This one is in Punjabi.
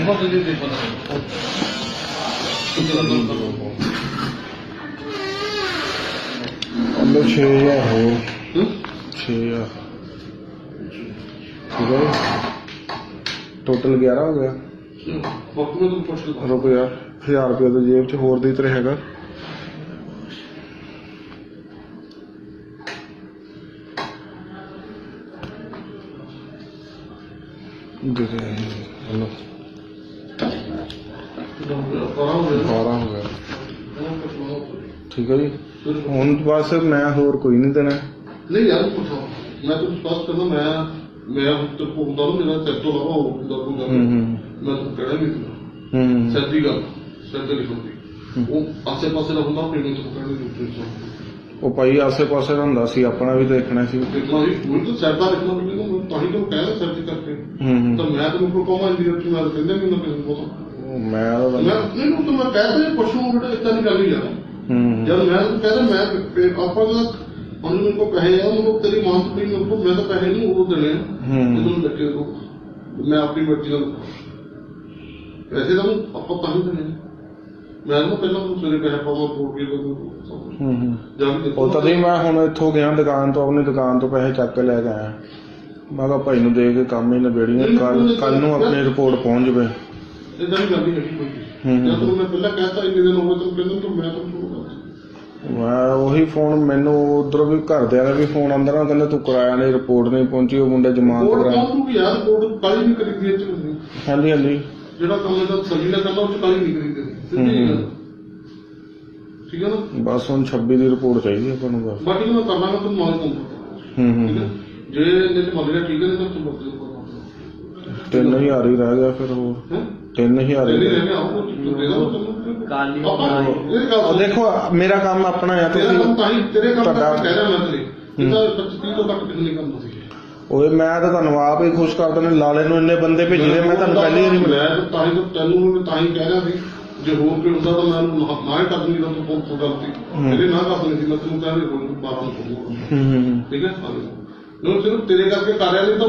ਬਹੁਤ ਜੀ ਦੇ ਪਤਾ ਕਿੰਨਾ ਦਮ ਕਰੋ ਅੰਦਰ 6000 ਹੋਰ ਹੂੰ 6000 ਠੀਕ ਹੈ ਟੋਟਲ 11 ਹੋ ਗਿਆ ਵਕਤ ਮੈਂ ਤੁਹਾਨੂੰ ਪੁੱਛ ਲਵਾਂ ਰੁਕ ਯਾਰ 1000 ਰੁਪਏ ਤਾਂ ਜੇਬ 'ਚ ਹੋਰ ਦੀ ਤਰੇ ਹੈਗਾ ਦੇ ਦੇ ਹਲੋ ਕਰਾਂ ਹੋਵੇ 12 ਹੋ ਗਿਆ ਠੀਕ ਹੈ ਜੀ। ਹੁਣ ਬਸ ਮੈਂ ਹੋਰ ਕੋਈ ਨਹੀਂ ਦੇਣਾ। ਨਹੀਂ ਯਾਰ ਪੁੱਛੋ। ਮੈਂ ਤੁਹਾਨੂੰ ਸਪਸ਼ਟ ਕਰਦਾ ਮੈਂ ਮੈਂ ਤੇ ਹੁੰਦਾ ਨਾ ਮੇਰਾ ਸਿਰ ਤੋਂ ਲਾਵਾ ਹੋਰ ਦਾ ਕੋਈ ਗੱਲ ਮੈਂ ਤੁਹਾਨੂੰ ਕਹਿਣਾ ਨਹੀਂ ਸੀ ਹੂੰ ਸੱਚੀ ਗੱਲ ਸੱਚੀ ਲਿਖਉਂਦੀ ਉਹ ਆਸੇ ਪਾਸੇ ਦਾ ਹੁੰਦਾ ਪੀਣੇ ਤੋਂ ਕਹਿਣ ਦੀ ਜ਼ਰੂਰਤ ਉਹ ਭਾਈ ਆਸੇ ਪਾਸੇ ਦਾ ਹੁੰਦਾ ਸੀ ਆਪਣਾ ਵੀ ਦੇਖਣਾ ਸੀ। ਦੇਖਣਾ ਵੀ ਮੈਨੂੰ ਤਾਂ ਸਿਰ ਦਾ ਰੱਖਣਾ ਵੀ ਮੈਨੂੰ ਤਾਂ ਹੀ ਤਾਂ ਕਹਿ ਰਿਹਾ ਸਿਰ ਤੇ ਕਰਕੇ। ਤਾਂ ਮੈਂ ਤੁਹਾਨੂੰ ਕੋਈ ਕਹਾਂ ਇੰਦੀ ਵਿੱਚ ਮੈਂ ਕਹਿੰਦਾ ਮੈਨੂੰ ਕਿਸੇ ਬਹੁਤ ਉਹ ਮੈਂ ਤਾਂ ਮੈਂ ਨਹੀਂ ਨੂੰ ਤਾਂ ਮੈਂ ਕਹਿ ਰਿਹਾ ਪਸ਼ੂ ਬੇਟਾ ਇਦਾਂ ਨਹੀਂ ਗੱਲ ਹੀ ਹੂੰ ਜਦ ਮੈਂ ਕਹਿੰਦਾ ਮੈਂ ਆਪਾਂ ਦਾ ਉਹਨੂੰ ਮੈਨੂੰ ਕੋ ਪੈਸੇ ਆ ਉਹਨੂੰ ਤੇਰੀ ਮਾਂ ਤੋਂ ਪਈ ਕੋਲ ਮੈਂ ਤਾਂ ਪੈਸੇ ਨਹੀਂ ਉਹ ਦੇਣੇ ਹੂੰ। ਜਦੋਂ ਲੱਗੇ ਕੋ ਮੈਂ ਆਪਣੀ ਮਰਜ਼ੀ ਨਾਲ ਪੈਸੇ ਤਾਂ ਆਪਾਂ ਤਾਂ ਹੀ ਦੇਣੇ। ਮੈਂ ਉਹਨੂੰ ਪਹਿਲਾਂ ਉਹਨੂੰ ਸਵੇਰੇ ਪੈਸੇ ਉਹਨੂੰ ਸਭ ਕੁਛ। ਹੂੰ ਹੂੰ। ਉਹ ਤਦ ਹੀ ਮੈਂ ਹੁਣ ਇੱਥੋਂ ਗਿਆ ਦੁਕਾਨ ਤੋਂ ਆਪਣੀ ਦੁਕਾਨ ਤੋਂ ਪੈਸੇ ਚੱਕ ਕੇ ਲੈ ਕੇ ਆਇਆ ਮੈਂ ਕਿਹਾ ਭਾਈ ਨੂੰ ਦੇ ਕੇ ਕੰਮ ਹੀ ਨਿਬੇੜੀਏ ਕੱਲ ਕੱਲ ਨੂੰ ਆਪਣੀ ਰਿਪੋਰਟ ਪਹੁੰਚ ਜਾਵੇ ਮੈਂ ਉਹੀ ਫੋਨ ਮੈਨੂੰ ਉਧਰ ਵੀ ਘਰਦਿਆਂ ਦਾ ਵੀ ਫੋਨ ਆਉਂਦਾ ਨਾ ਕਹਿੰਦੇ ਤੂੰ ਕਰਾਇਆ ਨਹੀਂ ਰਿਪੋਰਟ ਨਹੀਂ ਪਹੁੰਚੀ ਉਹ ਮੁੰਡਾ ਜਮਾਨਤ ਕੋਡ ਕਰਾ ਵੀ ਯਾਰ ਕੋਡ ਕਾਲੀ ਨਹੀਂ ਕਰੀ ਦੀ ਇਹ ਹਾਂਜੀ ਹਾਂਜੀ। ਜਿਹੜਾ ਕੰਮ ਇਹਦਾ ਸਹੀ ਨਾਲ ਕਰਨਾ ਉਹ ਚ ਕਾਲੀ ਨਹੀਂ ਕਰੀ ਦੀ ਸਿੱਧੀ ਗੱਲ। ਠੀਕ ਹੈ ਨਾ? ਬਸ ਹੁਣ 26 ਦੀ ਰਿਪੋਰਟ ਚਾਹੀਦੀ ਆਪਾਂ ਨੂੰ ਬਾਕੀ ਨੂੰ ਮੈਂ ਕਰਨਾ ਮੈਂ ਤੁਹਾਨੂੰ ਮਾਲ ਦੂੰਗਾ ਹੂੰ ਹੂੰ। ਠੀਕ ਹੈ ਜੇ ਇਹਨੇ ਮੰਨ ਠੀਕ ਹੈ ਨਹੀਂ ਤਾਂ ਤੁਹਾਨੂੰ ਬੋਲ 3000 ਹੀ ਰਹਿ ਗਿਆ ਫਿਰ ਹੋਰ ਹੈਂ? 3000 ਹੀ ਰਹਿ ਗਿਆ। ਕਾਲੀ ਉਹ ਦੇਖੋ ਮੇਰਾ ਕੰਮ ਆਪਣਾ ਆ ਤੁਸੀਂ ਓਏ ਮੈਂ ਤਾਂ ਤੁਹਾਨੂੰ ਆਪ ਹੀ ਖੁਸ਼ ਕਰ ਦਿੰਦਾ ਲਾਲੇ ਨੂੰ ਇੰਨੇ ਬੰਦੇ ਭੇਜਦੇ ਮੈਂ ਤੁਹਾਨੂੰ ਪਹਿਲੀ ਵਾਰੀ ਮਿਲਿਆ ਤਾਂ ਹੀ ਤੈਨੂੰ ਤਾਂ ਹੀ ਕਹਿ ਰਿਹਾ ਸੀ ਜੇ ਹੋਰ ਕੋਈ ਹੁੰਦਾ ਤਾਂ ਮੈਂ ਉਹਨੂੰ ਨਾ ਹੀ ਤਾਂ ਬਹੁਤ ਗਲਤੀ ਮੇਰੇ ਨਾ ਕਰ ਮੈਂ ਤੈਨੂੰ ਕਹਿ ਰਿਹਾ ਬਾਰਾਂ ਨੂੰ ਠੀਕ ਹੈ? ਹਾਂ। ਸਿਰਫ ਤੇਰੇ ਕਰਕੇ ਕਰ ਨਹੀਂ ਤਾਂ